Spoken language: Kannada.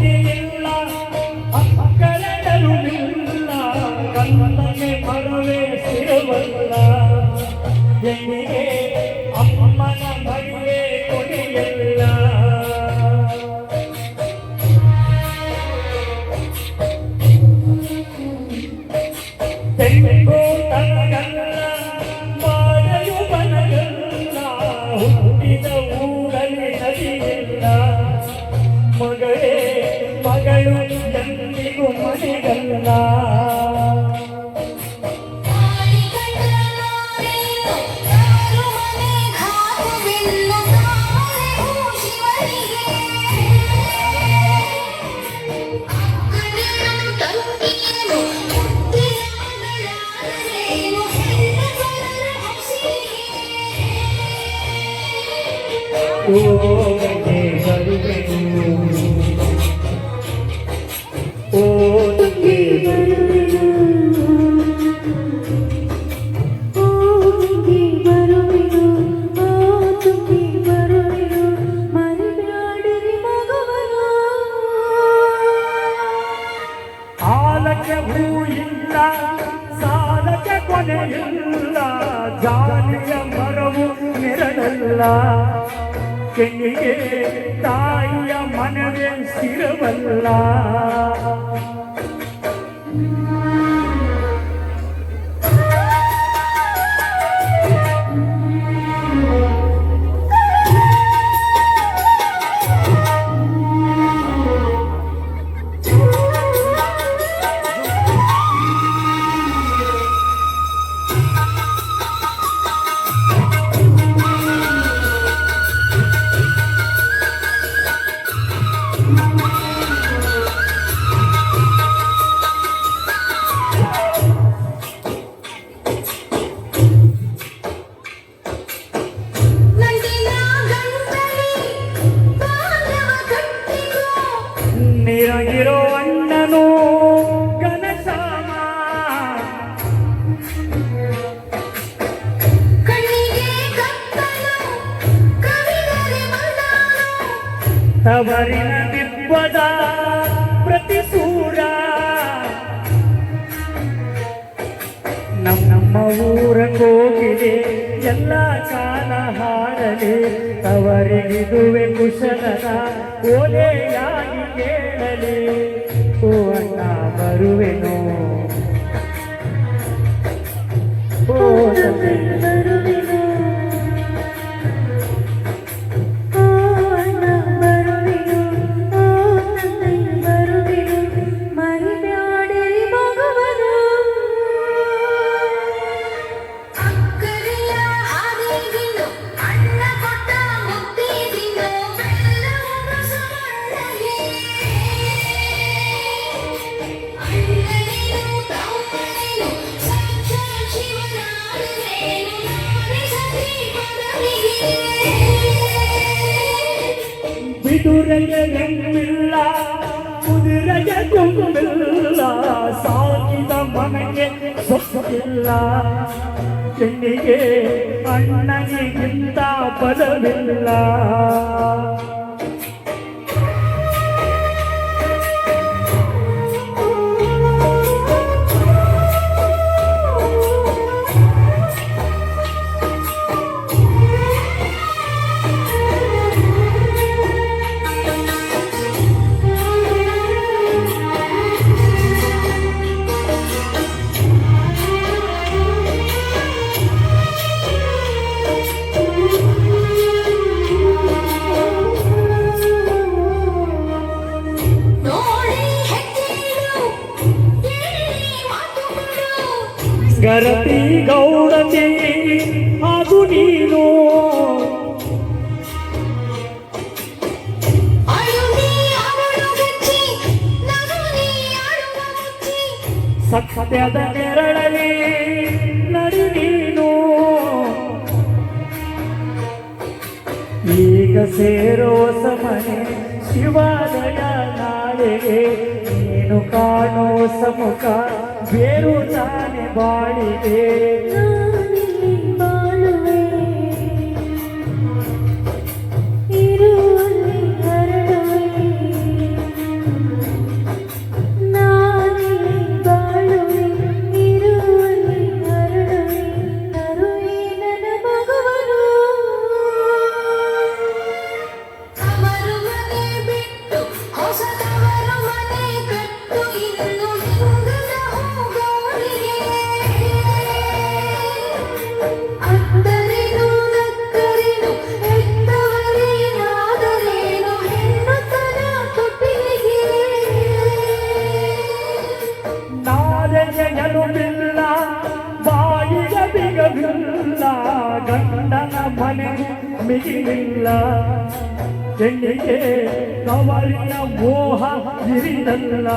കയ്യിലുള്ള ಹಸಿರಿಗೆ ಓಗೆ ಬರುವೆನು ಓ ನಂಗೆ ಆಲಕ್ಕೆ ಹೂ ಸಾಲಕ್ಕೆ ಕೊನೆಯಿಲ್ಲ ಜಾಲಿಯ ಮರವು ನೆರಳಲ್ಲ. ಕೆಂಗಿಗೆ ತಾಯಿಯ ಮನವೇ ಸ್ಥಿರವಲ್ಲ ನಿರಗಿರೋ ಅಣ್ಣನು ಮಣ್ಣಾನು. ತವರಿನ ದಿಬ್ಬದ ಪ್ರತಿಸೂರ. ನಮ್ಮ ನಮ್ಮ ಊರ ಕೋಗಿಲೆ ಎಲ್ಲ ಕಾಲ ಹಾಡಲಿ ತವರಿಗಿದುವೆ ಕುಶಲನ ಓಲೆಯಾಗಿ தருவேன் குதிரைய எங்கில்லா குதிரைய கும்பில்லா பதவில்லா ಗರತಿ ಗೌಡತಿ ಅದು ನೀನು ಅಳುನಿ ಅವಳು ಬೆಚ್ಚಿ, ನಗುನಿ ಆಡುವ ಮುಚ್ಚಿ. ಸತ್ಯದ ನೆರಳಲಿ ನಡಿ ನೀನು ಈಗ ಸೇರೋ ಸಮನೆ ಶಿವಾಲಯ ನಾಳೆಗೆ ನೀನು ಕಾಣೋ ಸಮ್ಮುಖ ફેરું તાને બાળી એ ಗಂಡನ ಮನೆ ಮಿಗಿಲಿಲ್ಲ. ಹೆಣ್ಣಿಗೆ ಕವಳಿನ ಮೋಹ ಇರಿದಲ್ಲ.